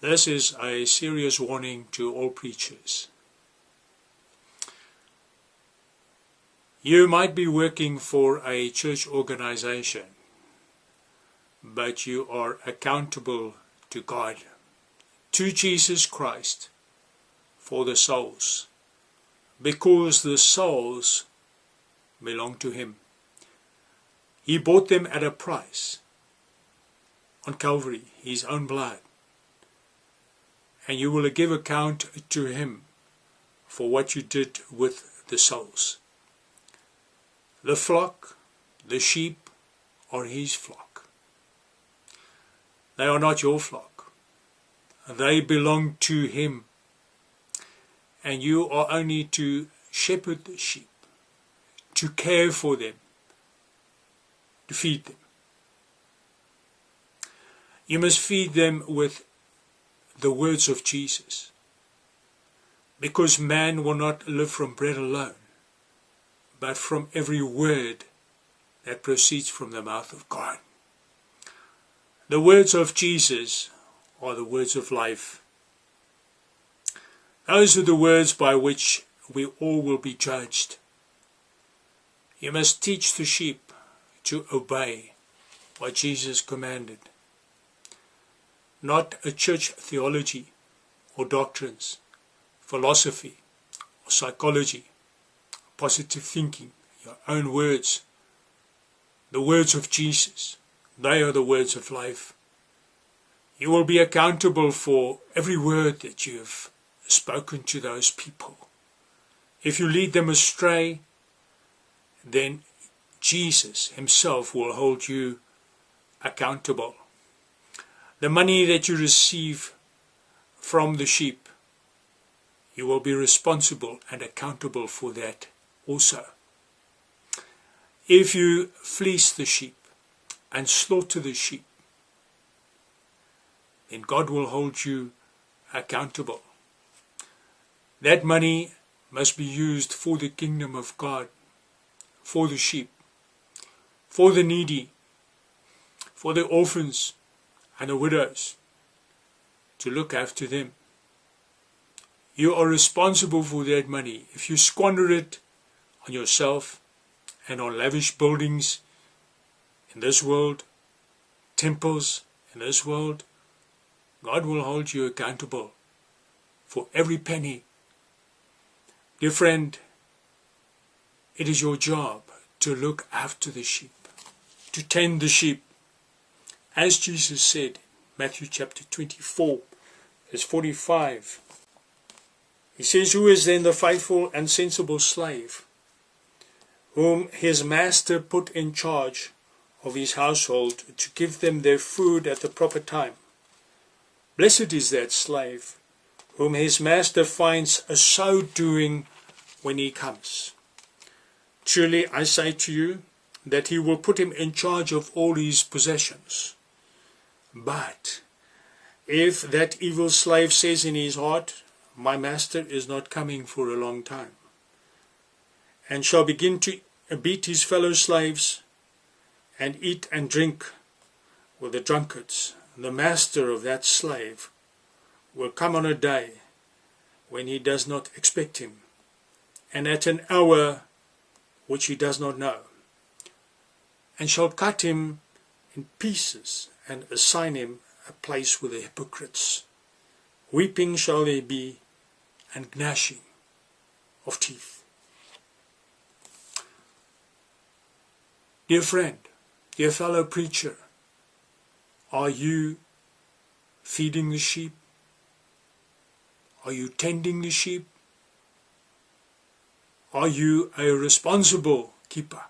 This is a serious warning to all preachers. You might be working for a church organization, but you are accountable to God, to Jesus Christ, for the souls, because the souls belong to Him. He bought them at a price on Calvary, His own blood. And you will give account to Him for what you did with the souls. The flock, the sheep, are his flock. They are not your flock. They belong to him. And you are only to shepherd the sheep, to care for them, to feed them. You must feed them with the words of Jesus. Because man will not live from bread alone, but from every word that proceeds from the mouth of God. The words of Jesus are the words of life. Those are the words by which we all will be judged. You must teach the sheep to obey what Jesus commanded. Not a church theology or doctrines, philosophy or psychology positive thinking, your own words, the words of Jesus. They are the words of life. You will be accountable for every word that you have spoken to those people. If you lead them astray, then Jesus himself will hold you accountable. The money that you receive from the sheep, you will be responsible and accountable for that also. If you fleece the sheep and slaughter the sheep, then God will hold you accountable. That money must be used for the kingdom of God, for the sheep, for the needy, for the orphans and the widows, to look after them. You are responsible for that money. If you squander it on yourself and on lavish buildings in this world, temples in this world, God will hold you accountable for every penny. Dear friend, it is your job to look after the sheep, to tend the sheep. As Jesus said, Matthew chapter 24, verse 45, He says, Who is then the faithful and sensible slave? whom his master put in charge of his household to give them their food at the proper time. Blessed is that slave whom his master finds a so doing when he comes. Truly I say to you that he will put him in charge of all his possessions. But if that evil slave says in his heart, My master is not coming for a long time, and shall begin to beat his fellow slaves and eat and drink with the drunkards. The master of that slave will come on a day when he does not expect him, and at an hour which he does not know, and shall cut him in pieces and assign him a place with the hypocrites. Weeping shall there be, and gnashing of teeth. Dear friend, dear fellow preacher, are you feeding the sheep? Are you tending the sheep? Are you a responsible keeper?